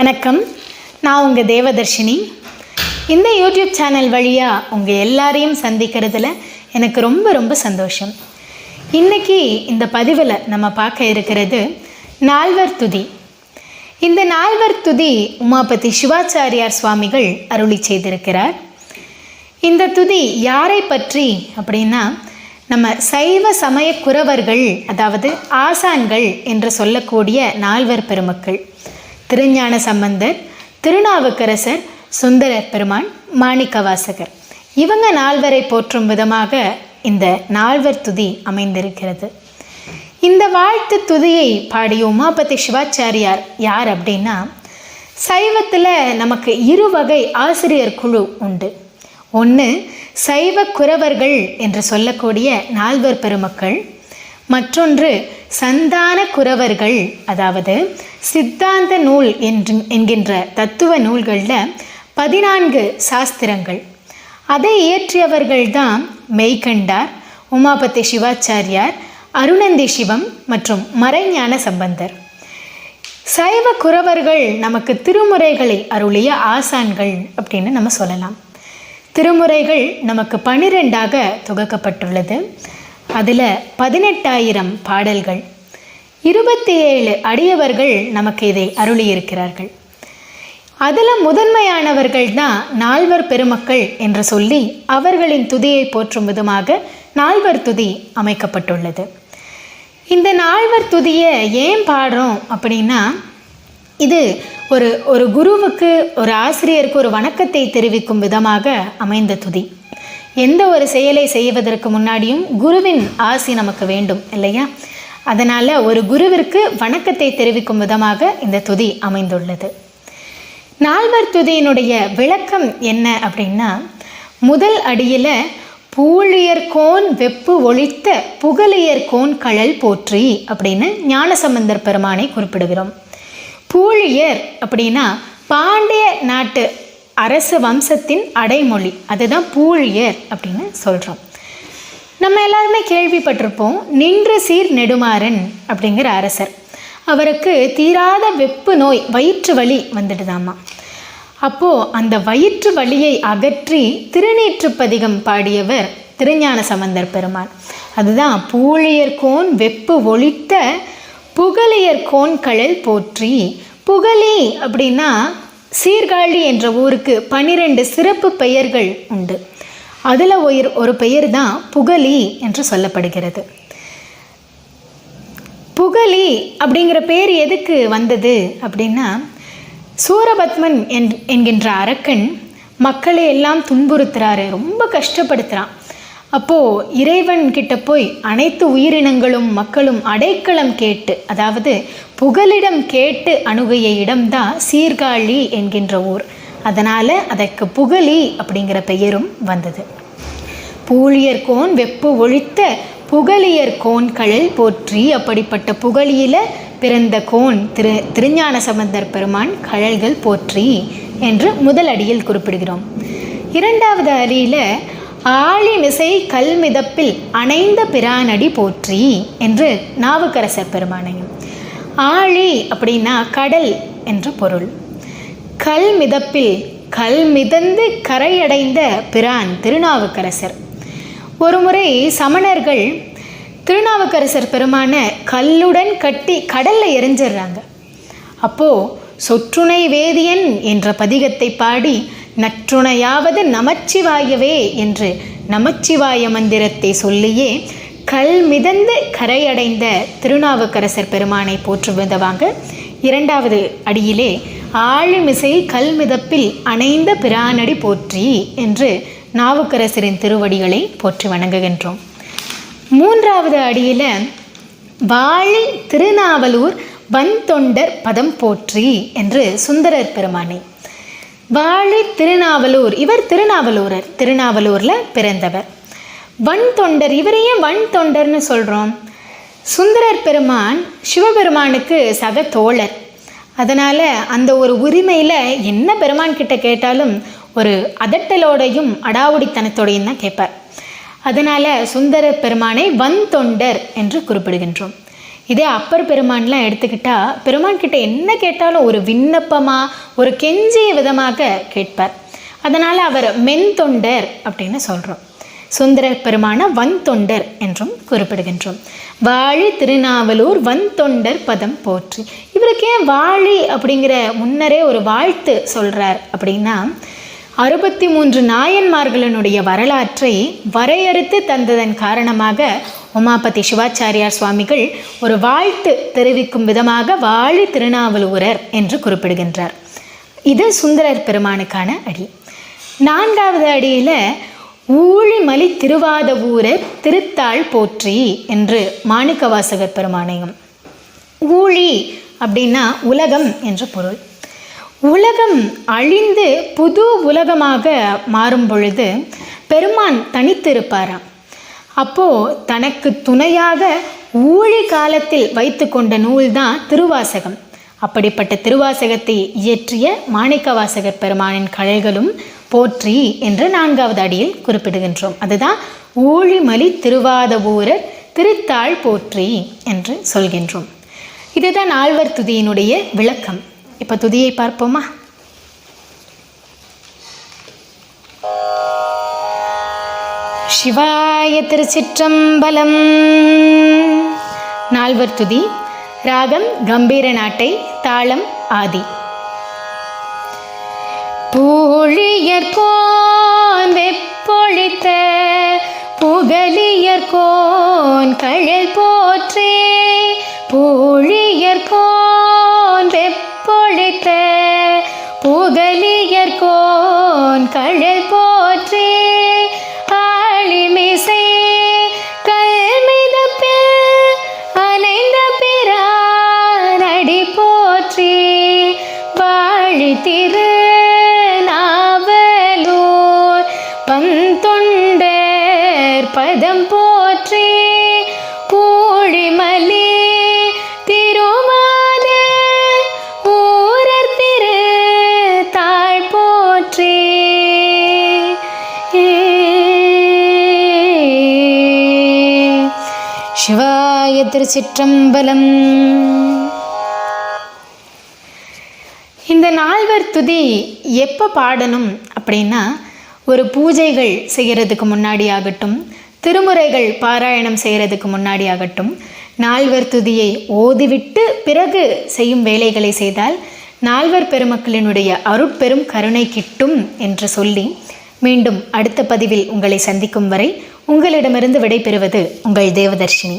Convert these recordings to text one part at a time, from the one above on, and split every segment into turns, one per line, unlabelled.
வணக்கம். நான் உங்கள் தேவதர்ஷினி. இந்த யூடியூப் சேனல் வழியாக உங்கள் எல்லாரையும் சந்திக்கிறதுல எனக்கு ரொம்ப ரொம்ப சந்தோஷம். இன்னைக்கு இந்த பதிவில் நம்ம பார்க்க இருக்கிறது நால்வர் துதி. இந்த நால்வர் துதி உமாபதி சிவாச்சாரியார் சுவாமிகள் அருளி செய்திருக்கிறார். இந்த துதி யாரை பற்றி அப்படின்னா நம்ம சைவ சமய குறவர்கள் அதாவது ஆசான்கள் என்று சொல்லக்கூடிய நால்வர் பெருமக்கள். திருஞான சம்பந்தர் திருநாவுக்கரசர் சுந்தரர் பெருமான் மாணிக்கவாசகர். இவங்க நால்வரை போற்றும் விதமாக இந்த நால்வர் துதி அமைந்திருக்கிறது. இந்த வாழ்த்து துதியை பாடிய உமாபதி சிவாச்சாரியார் யார் அப்படின்னா சைவத்தில் நமக்கு இரு வகை ஆசிரியர் குழு உண்டு. ஒன்று சைவ குறவர்கள் என்று சொல்லக்கூடிய நால்வர் பெருமக்கள். மற்றொன்று சந்தான குறவர்கள் அதாவது சித்தாந்த நூல் என்று என்கின்ற தத்துவ நூல்களில் பதினான்கு சாஸ்திரங்கள். அதை இயற்றியவர்கள்தான் மெய்கண்டார் உமாபதி சிவாச்சாரியார் அருணந்தி சிவம் மற்றும் மறைஞான சம்பந்தர். சைவ குறவர்கள் நமக்கு திருமுறைகளை அருளிய ஆசான்கள் அப்படின்னு நம்ம சொல்லலாம். திருமுறைகள் நமக்கு பனிரெண்டாக தொகுக்கப்பட்டுள்ளது அதில் பதினெட்டாயிரம் பாடல்கள். இருபத்தி ஏழு அடியவர்கள் நமக்கு இதை அருளியிருக்கிறார்கள். அதில் முதன்மையானவர்கள் தான் நால்வர் பெருமக்கள் என்று சொல்லி அவர்களின் துதியை போற்றும் விதமாக நால்வர் துதி அமைக்கப்பட்டுள்ளது. இந்த நால்வர் துதியை ஏன் பாடுறோம் அப்படின்னா இது ஒரு ஒரு குருவுக்கு ஒரு ஆசிரியருக்கு ஒரு வணக்கத்தை தெரிவிக்கும் விதமாக அமைந்த துதி. எந்த ஒரு செயலை செய்வதற்கு முன்னாடியும் குருவின் ஆசி நமக்கு வேண்டும் இல்லையா? அதனால் ஒரு குருவிற்கு வணக்கத்தை தெரிவிக்கும் விதமாக இந்த துதி அமைந்துள்ளது. நால்வர் துதியினுடைய விளக்கம் என்ன அப்படின்னா முதல் அடியில் பூழியர்கோன் வெப்பு ஒழித்த புகழியர்கோன் கழல் போற்றி அப்படின்னு ஞானசம்பந்தர் பெருமானை குறிப்பிடுகிறோம். பூழியர் அப்படின்னா பாண்டிய நாட்டு அரசு வம்சத்தின் அடைமொழி அதுதான் பூழியர் அப்படின்னு சொல்கிறோம் நம்ம எல்லாருமே கேள்விப்பட்டிருப்போம் நின்று சீர் நெடுமாறன் அப்படிங்கிற அரசர். அவருக்கு தீராத வெப்பு நோய் வயிற்று வலி வந்துடுதாமா. அப்போது அந்த வயிற்று வலியை அகற்றி திருநீற்றுப்பதிகம் பாடியவர் திருஞான சம்பந்தர் பெருமான். அதுதான் பூழியர்கோன் வெப்பு ஒழித்த புகழியர்கோன் கழல் போற்றி. புகழி அப்படின்னா சீர்காழி என்ற ஊருக்கு பனிரெண்டு சிறப்பு பெயர்கள் உண்டு. அதில் ஒரு ஒரு பெயர் தான் புகழி என்று சொல்லப்படுகிறது. புகழி அப்படிங்கிற பேர் எதுக்கு வந்தது அப்படின்னா சூரபத்மன் என் என்கின்ற அரக்கன் மக்களை எல்லாம் துன்புறுத்துறாரு ரொம்ப கஷ்டப்படுத்துகிறான் அப்போது இறைவன் கிட்ட போய் அனைத்து உயிரினங்களும் மக்களும் அடைக்கலம் கேட்டு அதாவது புகலிடம் கேட்டு அணுகிய இடம்தான் சீர்காழி என்கின்ற ஊர். அதனால் அதற்கு புகழி அப்படிங்கிற பெயரும் வந்தது. பூழியர்கோன் வெப்பு ஒழித்த புகழியர் கோன் கழல் போற்றி அப்படிப்பட்ட புகழியில் பிறந்த கோன் திரு திருஞான சம்பந்தர் பெருமான் கழல்கள் போற்றி என்று முதல் அடியில் குறிப்பிடுகிறோம். இரண்டாவது அடியில் ஆழிமிசை கல்மிதப்பில் அணைந்த பிரானடி போற்றி என்று நாவுக்கரசர் பெருமானையும் ஆழி அப்படின்னா கடல் என்று பொருள். கல் மிதப்பில் கல் மிதந்து கரையடைந்த பிரான் திருநாவுக்கரசர். ஒருமுறை சமணர்கள் திருநாவுக்கரசர் பெருமான கல்லுடன் கட்டி கடலில் எரிஞ்சிடுறாங்க. அப்போது சொற்றுணை வேதியன் என்ற பதிகத்தை பாடி நற்றுணையாவது நமச்சிவாயவே என்று நமச்சிவாய மந்திரத்தை சொல்லியே கல் மிதந்து கரையடைந்த திருநாவுக்கரசர் பெருமானை போற்றுவதவாங்க. இரண்டாவது அடியிலே ஆழிமிசை கல்மிதப்பில் அணைந்த பிரானடி போற்றி என்று நாவுக்கரசரின் திருவடிகளை போற்றி வணங்குகின்றோம். மூன்றாவது அடியில் வாழி திருநாவலூர் வன்தொண்டர் பதம் போற்றி என்று சுந்தரர் பெருமானை வாழி திருநாவலூர். இவர் திருநாவலூரர். திருநாவலூரில் பிறந்தவர். வன் தொண்டர் இவரையே வன் தொண்டர்னு சொல்கிறோம் சுந்தரர் பெருமான் சிவபெருமானுக்கு சக தோழர். அதனால் அந்த ஒரு உரிமையில் என்ன பெருமான் கிட்ட கேட்டாலும் ஒரு அதட்டலோடையும் அடாவுடித்தனத்தோடையும் தான் கேட்பார். அதனால் சுந்தரர் பெருமானை வன் தொண்டர் என்று குறிப்பிடுகின்றோம். இதே அப்பர் பெருமான்லாம் எடுத்துக்கிட்டா பெருமான் கிட்ட என்ன கேட்டாலும் ஒரு விண்ணப்பமாக ஒரு கெஞ்சிய விதமாக கேட்பார். அதனால் அவர் மென் தொண்டர் அப்படின்னு சொல்கிறோம் சுந்தர பெருமான வன் தொண்டர் என்றும் குறிப்பிடுகின்றோம். வாழி திருநாவலூர் வன் தொண்டர் பதம் போற்றி. இவருக்கு ஏன் வாழி அப்படிங்கிற முன்னரே ஒரு வாழ்த்து சொல்கிறார் அப்படின்னா அறுபத்தி மூன்று நாயன்மார்களினுடைய வரலாற்றை வரையறுத்து தந்ததன் காரணமாக உமாபதி சிவாச்சாரியார் சுவாமிகள் ஒரு வாழ்த்து தெரிவிக்கும் விதமாக வாழி திருநாவலூரர் என்று குறிப்பிடுகின்றார். இது சுந்தரர் பெருமானுக்கான அடி. நான்காவது அடியில் ஊழிமலி திருவாத ஊரர் திருத்தாள் போற்றி என்று மாணிக்கவாசகர் பெருமானையும். ஊழி அப்படின்னா உலகம் என்று பொருள். உலகம் அழிந்து புது உலகமாக மாறும் பொழுது பெருமான் தனித்திருப்பாராம். அப்போது தனக்கு துணையாக ஊழி காலத்தில் வைத்து கொண்ட நூல்தான் திருவாசகம். அப்படிப்பட்ட திருவாசகத்தை இயற்றிய மாணிக்கவாசகர் பெருமானின் கழல்களும் போற்றி என்று நான்காவது அடியில் குறிப்பிடுகின்றோம். அதுதான் ஊழிமலி திருவாத ஊரர் திருத்தாள் போற்றி என்று சொல்கின்றோம். இதுதான் ஆழ்வர் துதியினுடைய விளக்கம். இப்போ துதியை பார்ப்போமா? சிவாய திருச்சிற்றம்பலம். நால்வர் துதி ராகம் கம்பீர நாட்டை தாளம் ஆதி. பூழியற்கோன் வெப்பொழித்த புகழியர்கோன் கழல் போற்றே. பூழியற்கோன் வெப்பொழித்த பதம் போற்றி கூழிமலி திருமாத ஊரர் திரு தாழ் போற்றி. சிவாய திருச்சிற்றம்பலம். இந்த நால்வர் துதி எப்போ பாடணும் அப்படின்னா ஒரு பூஜைகள் செய்கிறதுக்கு முன்னாடி ஆகட்டும் திருமுறைகள் பாராயணம் செய்கிறதுக்கு முன்னாடி ஆகட்டும் நால்வர் துதியை ஓதிவிட்டு பிறகு செய்யும் வேலைகளை செய்தால் நால்வர் பெருமக்களினுடைய அருட்பெரும் கருணை கிட்டும் என்று சொல்லி மீண்டும் அடுத்த பதிவில் உங்களை சந்திக்கும் வரை உங்களிடமிருந்து விடைபெறுவது உங்கள் தேவதர்ஷினி.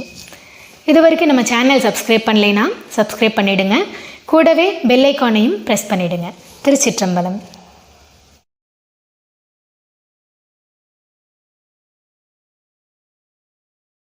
இது வரைக்கும் நம்ம சேனல் சப்ஸ்கிரைப் பண்ணலைன்னா சப்ஸ்கிரைப் பண்ணிவிடுங்க கூடவே பெல் ஐக்கானையும் ப்ரெஸ் பண்ணிவிடுங்க திருச்சிற்றம்பலம்.